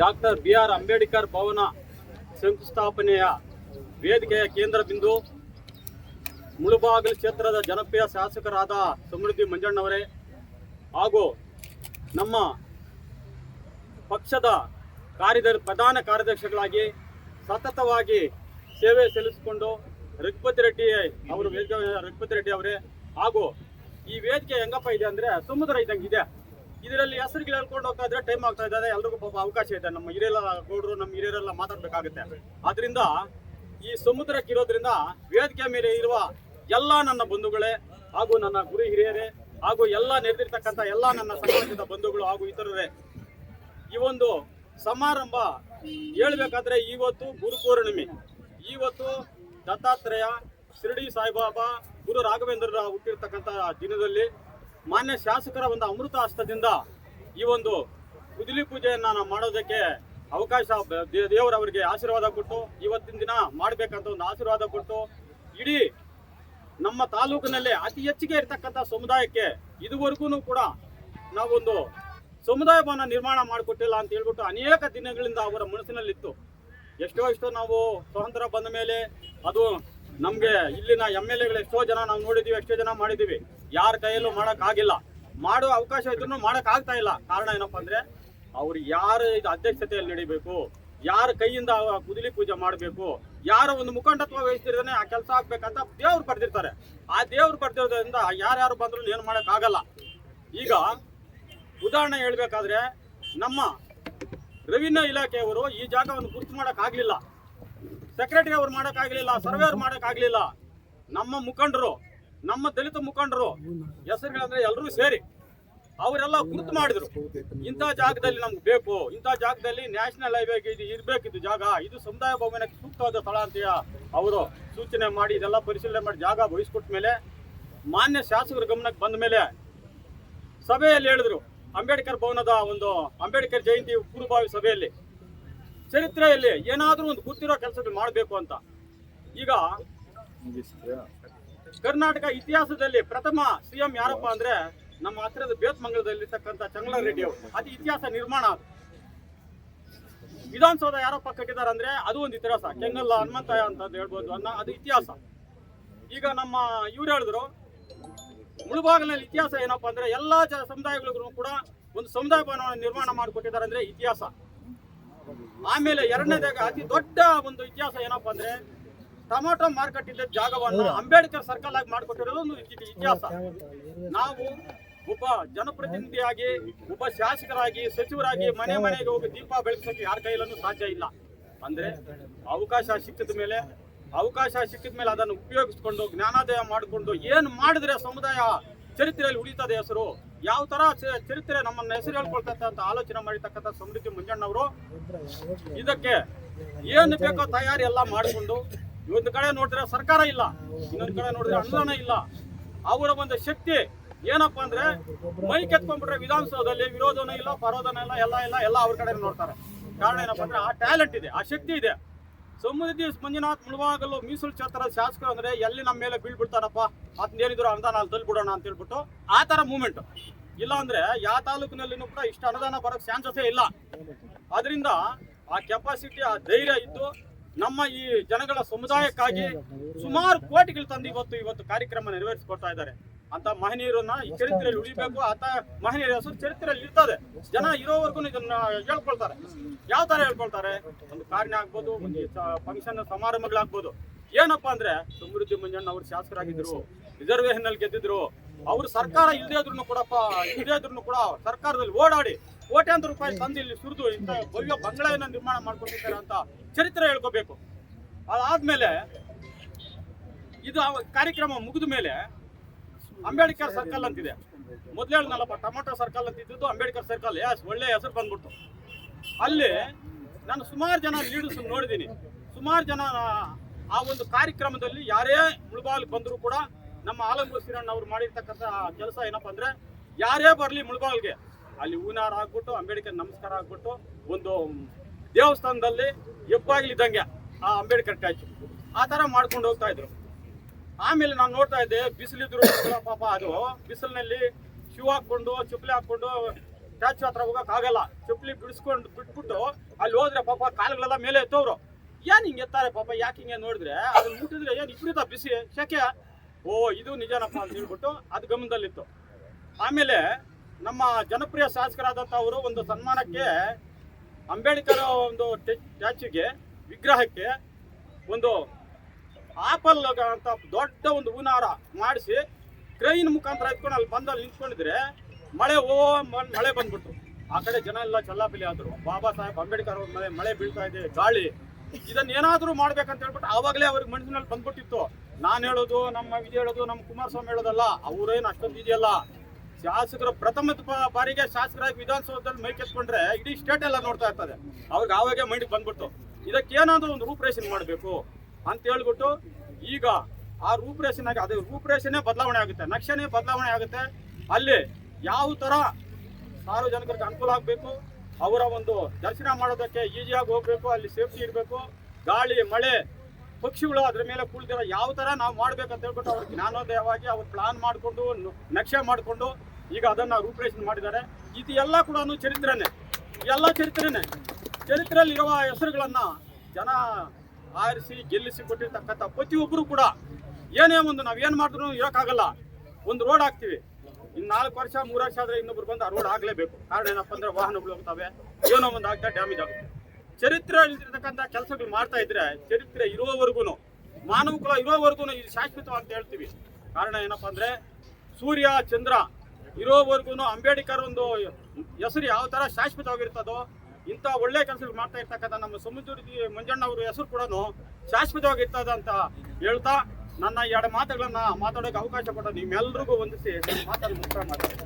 Doctor B R Ambedkar ಭವನ ಶಂಕುಸ್ಥಾಪನೆಯ ವೇದಿಕೆಯ ಕೇಂದ್ರ ಬಿಂದು ಮುಳುಬಾಗಿಲು ಕ್ಷೇತ್ರದ ಜನಪ್ರಿಯ ಶಾಸಕರಾದ ಸಮೃದ್ಧಿ ಮಂಜಣ್ಣವರೇ ಹಾಗೂ ನಮ್ಮ ಪಕ್ಷದ ಕಾರ್ಯದರ್ಶಿ ಪ್ರಧಾನ ಕಾರ್ಯದರ್ಶಿಗಳಾಗಿ ಸತತವಾಗಿ ಸೇವೆ ಸಲ್ಲಿಸಿಕೊಂಡು ರಘುಪತಿ ರೆಡ್ಡಿ ಅವರು ರಘುಪತಿ ರೆಡ್ಡಿ ಅವರೇ ಹಾಗೂ ಈ ವೇದಿಕೆ ಹೆಂಗಪ್ಪ ಇದೆ ಅಂದ್ರೆ ಸಮುದ್ರ ಇದ್ದಂಗೆ ಇದೆ. ಇದರಲ್ಲಿ ಹೆಸರುಗಳು ಹೇಳ್ಕೊಂಡು ಹೋಗ್ತಾ ಇದ್ರೆ ಟೈಮ್ ಆಗ್ತಾ ಇದೆ ಎಲ್ರಿಗೂ ಪಾಪ ಅವಕಾಶ ಇದೆ. ನಮ್ಮ ಹಿರಿಯರ ಗೌಡರು, ನಮ್ಮ ಹಿರಿಯರೆಲ್ಲ ಮಾತಾಡ್ಬೇಕಾಗುತ್ತೆ. ಆದ್ರಿಂದ ಈ ಸಮುದ್ರಕ್ಕೆ ಇರೋದ್ರಿಂದ ವೇದಿಕೆ ಮೇಲೆ ಇರುವ ಎಲ್ಲ ನನ್ನ ಬಂಧುಗಳೇ ಹಾಗೂ ನನ್ನ ಗುರು ಹಿರಿಯರೇ ಹಾಗೂ ಎಲ್ಲ ನೆರೆದಿರ್ತಕ್ಕಂಥ ಎಲ್ಲ ನನ್ನ ಸಮಾಜದ ಬಂಧುಗಳು ಹಾಗೂ ಇತರರೇ, ಈ ಒಂದು ಸಮಾರಂಭ ಹೇಳ್ಬೇಕಾದ್ರೆ ಇವತ್ತು ಗುರು ಪೂರ್ಣಿಮೆ. ಇವತ್ತು ದತ್ತಾತ್ರೇಯ ಶಿರಡಿ ಸಾಯಿಬಾಬಾ ಗುರು ರಾಘವೇಂದ್ರರ ಹುಟ್ಟಿರ್ತಕ್ಕಂಥ ದಿನದಲ್ಲಿ ಮಾನ್ಯ ಶಾಸಕರ ಒಂದು ಅಮೃತ ಹಸ್ತದಿಂದ ಈ ಒಂದು ಕುದಲಿ ಪೂಜೆಯನ್ನು ನಾವು ಮಾಡೋದಕ್ಕೆ ಅವಕಾಶ ದೇವರವರಿಗೆ ಆಶೀರ್ವಾದ ಕೊಟ್ಟು ಇವತ್ತಿನ ದಿನ ಮಾಡಬೇಕಂತ ಒಂದು ಆಶೀರ್ವಾದ ಕೊಟ್ಟು ಇಡೀ ನಮ್ಮ ತಾಲೂಕಿನಲ್ಲಿ ಅತಿ ಹೆಚ್ಚಿಗೆ ಇರತಕ್ಕಂಥ ಸಮುದಾಯಕ್ಕೆ ಇದುವರೆಗೂ ಕೂಡ ನಾವೊಂದು ಸಮುದಾಯ ಭವನ ನಿರ್ಮಾಣ ಮಾಡಿಕೊಟ್ಟಿಲ್ಲ ಅಂತ ಹೇಳ್ಬಿಟ್ಟು ಅನೇಕ ದಿನಗಳಿಂದ ಅವರ ಮನಸ್ಸಿನಲ್ಲಿತ್ತು. ಎಷ್ಟೋ ಎಷ್ಟೋ ನಾವು ಸ್ವತಂತ್ರ ಬಂದ ಮೇಲೆ ಅದು ನಮಗೆ ಇಲ್ಲಿನ ಎಂ ಎಲ್ ಎಗಳು ಎಷ್ಟೋ ಜನ ನಾವು ನೋಡಿದೀವಿ ಎಷ್ಟೋ ಜನ ಮಾಡಿದೀವಿ ಯಾರ ಕೈಯಲ್ಲೂ ಮಾಡೋಕ್ಕಾಗಿಲ್ಲ ಮಾಡೋ ಅವಕಾಶ ಇದ್ರೂ ಮಾಡೋಕ್ಕಾಗ್ತಾ ಇಲ್ಲ. ಕಾರಣ ಏನಪ್ಪ ಅಂದ್ರೆ, ಅವ್ರು ಯಾರ ಇದು ಅಧ್ಯಕ್ಷತೆಯಲ್ಲಿ ನಡಿಬೇಕು, ಯಾರ ಕೈಯಿಂದ ಕುದಲಿ ಪೂಜೆ ಮಾಡಬೇಕು, ಯಾರ ಒಂದು ಮುಖಂಡತ್ವ ವಹಿಸ್ತಿರ್ತಾನೆ ಆ ಕೆಲಸ ಆಗ್ಬೇಕಂತ ದೇವ್ರು ಬರ್ದಿರ್ತಾರೆ ಆ ದೇವ್ರು ಬರ್ದಿರೋದ್ರಿಂದ ಯಾರ್ಯಾರು ಬಂದ್ರು ಏನು ಮಾಡೋಕ್ಕಾಗಲ್ಲ ಈಗ ಉದಾಹರಣೆ ಹೇಳ್ಬೇಕಾದ್ರೆ, ನಮ್ಮ ರೆವಿನ್ಯೂ ಇಲಾಖೆಯವರು ಈ ಜಾಗವನ್ನು ಗುರುತು ಮಾಡೋಕ್ಕಾಗಲಿಲ್ಲ ಸೆಕ್ರೆಟರಿ ಅವ್ರು ಮಾಡೋಕ್ಕಾಗಲಿಲ್ಲ ಸರ್ವೇಯರ್ ಮಾಡೋಕ್ಕಾಗಲಿಲ್ಲ. ನಮ್ಮ ಮುಖಂಡರು, ನಮ್ಮ ದಲಿತ ಮುಖಂಡರು, ಹೆಸರುಗಳಂದ್ರೆ ಎಲ್ಲರೂ ಸೇರಿ ಅವರೆಲ್ಲ ಗುರುತು ಮಾಡಿದ್ರು. ಇಂಥ ಜಾಗದಲ್ಲಿ ನಮ್ಗೆ ಬೇಕು, ಇಂಥ ಜಾಗದಲ್ಲಿ ನ್ಯಾಷನಲ್ ಹೈವೇಗೆ ಇದು ಇರಬೇಕಿದ್ದು ಜಾಗ, ಇದು ಸಮುದಾಯ ಭವನಕ್ಕೆ ಸೂಕ್ತವಾದ ಸ್ಥಳ ಅಂತ ಅವರು ಸೂಚನೆ ಮಾಡಿ, ಇದೆಲ್ಲ ಪರಿಶೀಲನೆ ಮಾಡಿ ಜಾಗ ವಹಿಸ್ಕೊಟ್ಟ ಮೇಲೆ, ಮಾನ್ಯ ಶಾಸಕರ ಗಮನಕ್ಕೆ ಬಂದ ಮೇಲೆ ಸಭೆಯಲ್ಲಿ ಹೇಳಿದ್ರು, ಅಂಬೇಡ್ಕರ್ ಭವನದ ಒಂದು ಅಂಬೇಡ್ಕರ್ ಜಯಂತಿ ಪೂರ್ವಭಾವಿ ಸಭೆಯಲ್ಲಿ. ಚರಿತ್ರೆಯಲ್ಲಿ ಏನಾದರೂ ಒಂದು ಗೊತ್ತಿರೋ ಕೆಲಸಗಳು ಮಾಡಬೇಕು ಅಂತ. ಈಗ ಕರ್ನಾಟಕ ಇತಿಹಾಸದಲ್ಲಿ ಪ್ರಥಮ ಸಿಎಂ ಯಾರಪ್ಪ ಅಂದ್ರೆ ನಮ್ಮ ಹತ್ತಿರದ ಬೇತ್ಮಂಗಲದಲ್ಲಿರ್ತಕ್ಕಂಥ ಚಂಗ್ಲಾರೆಡ್ಡಿ ಅವರು. ಅದು ಇತಿಹಾಸ ನಿರ್ಮಾಣ ಅದು. ವಿಧಾನಸೌಧ ಯಾರಪ್ಪ ಕಟ್ಟಿದ್ದಾರೆ ಅಂದ್ರೆ ಅದು ಒಂದು ಇತಿಹಾಸ. ಕೆಂಗಲ್ಲ, ಹನುಮಂತಯ್ಯ ಅಂತ ಹೇಳ್ಬೋದು ಅನ್ನ ಅದು ಇತಿಹಾಸ. ಈಗ ನಮ್ಮ ಇವ್ರು ಹೇಳಿದ್ರು, ಮುಳುಬಾಗಿಲಿನಲ್ಲಿ ಇತಿಹಾಸ ಏನಪ್ಪಾ ಅಂದ್ರೆ ಎಲ್ಲಾ ಸಮುದಾಯಗಳಿಗೂ ಕೂಡ ಒಂದು ಸಮುದಾಯ ಭವನವನ್ನು ನಿರ್ಮಾಣ ಮಾಡಿಕೊಟ್ಟಿದ್ದಾರೆ ಅಂದ್ರೆ ಇತಿಹಾಸ. ಆಮೇಲೆ ಎರಡನೇದಾಗ ಅತಿ ದೊಡ್ಡ ಒಂದು ಇತಿಹಾಸ ಏನಪ್ಪಾ ಅಂದ್ರೆ ಟೊಮಾಟೊ ಮಾರ್ಕೆಟ್ ಇದ್ದ ಜಾಗವನ್ನು ಅಂಬೇಡ್ಕರ್ ಸರ್ಕಲ್ ಆಗಿ ಮಾಡಿಕೊಟ್ಟಿರೋದು ಒಂದು ಇತಿಹಾಸ. ನಾವು ಒಬ್ಬ ಜನಪ್ರತಿನಿಧಿಯಾಗಿ ಒಬ್ಬ ಶಾಸಕರಾಗಿ ಸಚಿವರಾಗಿ ಮನೆ ಮನೆಗೆ ಹೋಗಿ ದೀಪ ಬೆಳಗಿಸೋಕೆ ಯಾರ ಕೈಲೂ ಸಾಧ್ಯ ಇಲ್ಲ. ಅಂದ್ರೆ ಅವಕಾಶ ಸಿಕ್ಕಿದ ಮೇಲೆ ಅವಕಾಶ ಸಿಕ್ಕಿದ ಮೇಲೆ ಅದನ್ನು ಉಪಯೋಗಿಸ್ಕೊಂಡು ಜ್ಞಾನೋದಯ ಮಾಡಿಕೊಂಡು ಏನು ಮಾಡಿದ್ರೆ ಸಮುದಾಯ ಚರಿತ್ರೆಯಲ್ಲಿ ಉಳಿತದೆ ಹೆಸರು? ಯಾವ ತರ ಚರಿತ್ರೆ ನಮ್ಮನ್ನ ಹೆಸರು ಹೇಳ್ಕೊಳ್ತಂತ ಅಂತ ಆಲೋಚನೆ ಮಾಡಿರ್ತಕ್ಕಂಥ ಸಮೃದ್ಧಿ ಮುಂಜಣ್ಣವರು. ಇದಕ್ಕೆ ಏನು ಬೇಕೋ ತಯಾರಿ ಎಲ್ಲ ಮಾಡಿಕೊಂಡು ಇವೊಂದು ಕಡೆ ನೋಡಿದ್ರೆ ಸರ್ಕಾರ ಇಲ್ಲ, ಇನ್ನೊಂದು ಕಡೆ ನೋಡಿದ್ರೆ ಅನುದಾನ ಇಲ್ಲ. ಅವರ ಒಂದು ಶಕ್ತಿ ಏನಪ್ಪಾ ಅಂದ್ರೆ ಮೈ ಕೆತ್ಕೊಂಡ್ಬಿಟ್ರೆ ವಿಧಾನಸೌಧದಲ್ಲಿ ವಿರೋಧನೂ ಇಲ್ಲ, ಪರೋಧನ ಇಲ್ಲ, ಎಲ್ಲ ಇಲ್ಲ, ಎಲ್ಲ ಅವ್ರ ಕಡೆ ನೋಡ್ತಾರೆ. ಕಾರಣ ಏನಪ್ಪಾ ಅಂದ್ರೆ ಆ ಟ್ಯಾಲೆಂಟ್ ಇದೆ, ಆ ಶಕ್ತಿ ಇದೆ. ಸಮೃದ್ಧಿ ಮಂಜುನಾಥ್ ಮುಳುವಾಗಲು ಮೀಸಲು ಕ್ಷೇತ್ರದ ಶಾಸಕರು ಅಂದ್ರೆ ಎಲ್ಲಿ ನಮ್ಮ ಮೇಲೆ ಬೀಳ್ಬಿಡ್ತಾರಪ್ಪ? ಏನಿದ್ರು ಅನುದಾನ ಅಲ್ಲಿ ತಲ್ಬಿಡೋಣ ಅಂತ ಹೇಳ್ಬಿಟ್ಟು ಆ ತರ ಮೂಮೆಂಟ್ ಇಲ್ಲ ಅಂದ್ರೆ ಯಾವ ತಾಲೂಕಿನಲ್ಲಿ ಕೂಡ ಇಷ್ಟು ಅನುದಾನ ಬರೋಕ್ ಚಾನ್ಸಸ್ಸೇ ಇಲ್ಲ. ಅದರಿಂದ ಆ ಕೆಪಾಸಿಟಿ ಆ ಧೈರ್ಯ ಇದ್ದು ನಮ್ಮ ಈ ಜನಗಳ ಸಮುದಾಯಕ್ಕಾಗಿ ಸುಮಾರು ಕೋಟಿಗಳು ತಂದು ಇವತ್ತು ಇವತ್ತು ಕಾರ್ಯಕ್ರಮ ನೆರವೇರಿಸಿಕೊಡ್ತಾ ಇದ್ದಾರೆ. ಅಂತ ಮಹನೀಯರನ್ನ ಈ ಚರಿತ್ರೆಯಲ್ಲಿ ಉಳಿಬೇಕು. ಆತ ಮಹನೀಯರ ಹೆಸರು ಚರಿತ್ರೆಯಲ್ಲಿ ಇರ್ತದೆ. ಜನ ಇರೋವರೆಗೂ ಇದನ್ನ ಹೇಳ್ಕೊಳ್ತಾರೆ. ಯಾವ ತರ ಹೇಳ್ಕೊಳ್ತಾರೆ? ಒಂದು ಕಾರ್ಯ ಆಗ್ಬೋದು ಒಂದು ಫಂಕ್ಷನ್ ಸಮಾರಂಭಗಳಾಗ್ಬೋದು. ಏನಪ್ಪಾ ಅಂದ್ರೆ ಸಮೃದ್ಧಿ ಮಂಜಣ್ಣ ಅವರು ಶಾಸಕರಾಗಿದ್ರು ರಿಸರ್ವೇಶನ್ ಅಲ್ಲಿ ಗೆದ್ದಿದ್ರು ಅವ್ರು ಸರ್ಕಾರ ಇಲ್ಲದೇ ಇದ್ರು ಕೂಡಪ್ಪ ಇಲ್ಲದೇ ಇದ್ರು ಕೂಡ ಸರ್ಕಾರದಲ್ಲಿ ಓಡಾಡಿ ಕೋಟ್ಯಾಂತರ ರೂಪಾಯಿ ತಂದು ಇಲ್ಲಿ ಸುರಿದು ಇಂಥ ಭವ್ಯ ಬಂಗಲೆಯನ್ನ ನಿರ್ಮಾಣ ಮಾಡ್ಕೊಂಡಿದ್ದಾರೆ ಅಂತ ಚರಿತ್ರೆ ಹೇಳ್ಕೋಬೇಕು. ಅದಾದ್ಮೇಲೆ ಇದು ಕಾರ್ಯಕ್ರಮ ಮುಗಿದ ಮೇಲೆ ಅಂಬೇಡ್ಕರ್ ಸರ್ಕಲ್ ಅಂತಿದೆ. ಮೊದ್ಲು ಹೇಳಿದ್ನಲ್ಲಪ್ಪ ಟೊಮೊಟೊ ಸರ್ಕಲ್ ಅಂತ ಇದ್ದಿದ್ದು ಅಂಬೇಡ್ಕರ್ ಸರ್ಕಲ್. ಎಸ್ ಒಳ್ಳೆ ಹೆಸರು ಬಂದ್ಬಿಡ್ತು. ಅಲ್ಲಿ ನಾನು ಸುಮಾರು ಜನ ಲೀಡರ್ಸ್ ನೋಡಿದ್ದೀನಿ. ಸುಮಾರು ಜನ ಆ ಒಂದು ಕಾರ್ಯಕ್ರಮದಲ್ಲಿ ಯಾರೇ ಮುಳುಬಾಗಿಲು ಬಂದರೂ ಕೂಡ ನಮ್ಮ ಆಲಂಗೂರು ಶ್ರೀರಣ್ಣ ಅವ್ರು ಮಾಡಿರ್ತಕ್ಕಂಥ ಕೆಲಸ ಏನಪ್ಪ ಅಂದರೆ ಯಾರೇ ಬರಲಿ ಮುಳುಬಾಗಿಲಿಗೆ, ಅಲ್ಲಿ ಹೂನಾರ ಆಗ್ಬಿಟ್ಟು, ಅಂಬೇಡ್ಕರ್ ನಮಸ್ಕಾರ ಆಗ್ಬಿಟ್ಟು ಒಂದು ದೇವಸ್ಥಾನದಲ್ಲಿ ಎಪ್ಪಾಗ್ಲಿದ್ದಂಗೆ ಆ ಅಂಬೇಡ್ಕರ್ ಸ್ಟ್ಯಾಚು ಆ ಥರ ಮಾಡ್ಕೊಂಡು ಹೋಗ್ತಾ ಇದ್ರು. ಆಮೇಲೆ ನಾನು ನೋಡ್ತಾ ಇದ್ದೆ, ಬಿಸಿಲಿದ್ರು ಪಾಪ ಅದು. ಬಿಸಿಲಿನಲ್ಲಿ ಶೂ ಹಾಕೊಂಡು ಚಪ್ಪಲಿ ಹಾಕೊಂಡು ಸ್ಟ್ಯಾಚು ಹತ್ರ ಆಗಲ್ಲ. ಚಪ್ಪಲಿ ಬಿಡಿಸ್ಕೊಂಡು ಬಿಟ್ಬಿಟ್ಟು ಅಲ್ಲಿ ಹೋದ್ರೆ ಪಾಪ ಕಾಲುಗಳೆಲ್ಲ ಮೇಲೆ ಎತ್ತವ್ರು. ಏನ್ ಹಿಂಗೆ ಎತ್ತಾರೆ ಪಾಪ, ಯಾಕೆ ಹಿಂಗೆ ನೋಡಿದ್ರೆ? ಅದನ್ನ ಮುಟ್ಟಿದ್ರೆ ಏನ್ ಇಬ್ಬರಿದ ಬಿಸಿ, ಶಕೆ. ಓ, ಇದು ನಿಜನಪ್ಪ ಅಂತ ಹೇಳ್ಬಿಟ್ಟು ಅದು ಗಮನದಲ್ಲಿತ್ತು. ಆಮೇಲೆ ನಮ್ಮ ಜನಪ್ರಿಯ ಶಾಸಕರಾದಂಥವರು ಒಂದು ಸನ್ಮಾನಕ್ಕೆ, ಅಂಬೇಡ್ಕರ್ ಒಂದು ಸ್ಟ್ಯಾಚ್ಯೂಗೆ, ವಿಗ್ರಹಕ್ಕೆ ಒಂದು ಆಪಲ್ ಅಂತ ದೊಡ್ಡ ಒಂದು ಹೂನಾರ ಮಾಡಿಸಿ ಕ್ರೈನ್ ಮುಖಾಂತರ ಎತ್ಕೊಂಡು ಅಲ್ಲಿ ಬಂದಲ್ಲಿ ನಿಂತ್ಕೊಂಡಿದ್ರೆ ಮಳೆ ಓ ಮ- ಮಳೆ ಬಂದ್ಬಿಟ್ಟು ಆ ಕಡೆ ಜನ ಎಲ್ಲ ಚಲ್ಲಾಪಿಲಿ ಆದ್ರು. ಬಾಬಾ ಸಾಹೇಬ್ ಅಂಬೇಡ್ಕರ್ ಅವ್ರ ಮೇಲೆ ಮಳೆ ಬೀಳ್ತಾ ಇದೆ, ಗಾಳಿ. ಇದನ್ನ ಏನಾದ್ರೂ ಮಾಡ್ಬೇಕಂತ ಹೇಳ್ಬಿಟ್ಟು ಆವಾಗಲೇ ಅವ್ರಿಗೆ ಮನಸ್ಸಿನಲ್ಲಿ ಬಂದ್ಬಿಟ್ಟಿತ್ತು. ನಾನು ಹೇಳೋದು, ನಮ್ಮ ವಿಜಯ್ ಹೇಳೋದು, ನಮ್ಮ ಕುಮಾರಸ್ವಾಮಿ ಹೇಳೋದಲ್ಲ, ಅವ್ರೇನು ಅಷ್ಟೊಂದು ಇದೆಯಲ್ಲ. ಶಾಸಕರು ಪ್ರಥಮ ಬಾರಿಗೆ ಶಾಸಕರಾಗಿ ವಿಧಾನಸೌಧದಲ್ಲಿ ಮೈಕೆತ್ಕೊಂಡ್ರೆ ಇಡೀ ಸ್ಟೇಟ್ ಎಲ್ಲ ನೋಡ್ತಾ ಇರ್ತದೆ. ಅವ್ರಿಗೆ ಆವಾಗೇ ಮೈಂಡ್ ಬಂದ್ಬಿಟ್ಟು ಇದಕ್ಕೆ ಏನಾದ್ರೂ ಒಂದು ರೂಪರೇಷನ್ ಮಾಡಬೇಕು. ಅಂತ ಹೇಳ್ಬಿಟ್ಟು ಈಗ ಆ ರೂಪರೇಷನಾಗಿ ಅದೇ ರೂಪರೇಷನೇ ಬದಲಾವಣೆ ಆಗುತ್ತೆ. ನಕ್ಷೆನೇ ಬದಲಾವಣೆ ಆಗುತ್ತೆ. ಅಲ್ಲಿ ಯಾವ ತರ ಸಾರ್ವಜನಿಕರಿಗೆ ಅನುಕೂಲ ಆಗಬೇಕು, ಅವರ ಒಂದು ದರ್ಶನ ಮಾಡೋದಕ್ಕೆ ಈಸಿಯಾಗಿ ಹೋಗ್ಬೇಕು, ಅಲ್ಲಿ ಸೇಫ್ಟಿ ಇರಬೇಕು, ಗಾಳಿ, ಮಳೆ, ಪಕ್ಷಿಗಳು ಅದ್ರ ಮೇಲೆ ಕುಳಿದಿರೋ ಯಾವ ತರ ನಾವು ಮಾಡ್ಬೇಕಂತ ಹೇಳ್ಬಿಟ್ಟು ಅವ್ರಿಗೆ ಜ್ಞಾನೋದಯವಾಗಿ ಅವ್ರು ಪ್ಲಾನ್ ಮಾಡಿಕೊಂಡು, ನಕ್ಷೆ ಮಾಡಿಕೊಂಡು ಈಗ ಅದನ್ನ ರೂಪರೇಷಣೆ ಮಾಡಿದ್ದಾರೆ. ಇದು ಎಲ್ಲ ಕೂಡ ಚರಿತ್ರೆನೇ. ಎಲ್ಲ ಚರಿತ್ರೆನೇ. ಚರಿತ್ರೆಯಲ್ಲಿ ಇರುವ ಹೆಸರುಗಳನ್ನ ಜನ ಆರಿಸಿ, ಗೆಲ್ಲಿಸಿ ಕೊಟ್ಟಿರ್ತಕ್ಕಂಥ ಪ್ರತಿಯೊಬ್ಬರು ಕೂಡ ಏನೇ ಒಂದು ನಾವ್ ಏನ್ ಮಾಡಿದ್ರು ಇರೋಕ್ಕಾಗಲ್ಲ. ಒಂದು ರೋಡ್ ಹಾಕ್ತಿವಿ. ಇನ್ನು ನಾಲ್ಕು ವರ್ಷ, ಮೂರು ವರ್ಷ ಆದ್ರೆ ಇನ್ನೊಬ್ರು ಬಂದು ಆ ರೋಡ್ ಆಗಲೇಬೇಕು ಕಾರಣ ಏನಪ್ಪ ಅಂದ್ರೆ ವಾಹನಗಳು ಹೋಗ್ತವೆ. ಏನೋ ಒಂದು ಆಗ್ತಾ ಡ್ಯಾಮೇಜ್ ಆಗುತ್ತೆ. ಚರಿತ್ರೆ ಇರ್ತಕ್ಕಂಥ ಕೆಲಸಗಳು ಮಾಡ್ತಾ ಇದ್ರೆ ಚರಿತ್ರೆ ಇರೋವರೆಗೂ ಮಾನವ ಕುಲ ಇರೋವರೆಗೂ ಇದು ಶಾಶ್ವತ ಅಂತ ಹೇಳ್ತೀವಿ. ಕಾರಣ ಏನಪ್ಪ ಅಂದ್ರೆ ಸೂರ್ಯ, ಚಂದ್ರ ಇರೋವರೆಗೂ ಅಂಬೇಡ್ಕರ್ ಒಂದು ಹೆಸರು ಯಾವ ತರ ಶಾಶ್ವತವಾಗಿರ್ತದೋ ಇಂಥ ಒಳ್ಳೆ ಕೆಲಸಗಳು ಮಾಡ್ತಾ ಇರ್ತಕ್ಕಂಥ ನಮ್ಮ ಸಮುದ್ರ ಮಂಜಣ್ಣ ಅವ್ರ ಹೆಸರು ಕೂಡ ಶಾಶ್ವತವಾಗಿ ಇರ್ತದ ಅಂತ ಹೇಳ್ತಾ ನನ್ನ ಎರಡು ಮಾತುಗಳನ್ನ ಮಾತಾಡೋಕೆ ಅವಕಾಶ ಕೊಟ್ಟ ನಿಮ್ಮೆಲ್ರಿಗೂ ವಂದಿಸಿ ಮಾತಾಡಿ ಮುಕ್ತಾಯ ಮಾಡ್ತೀನಿ.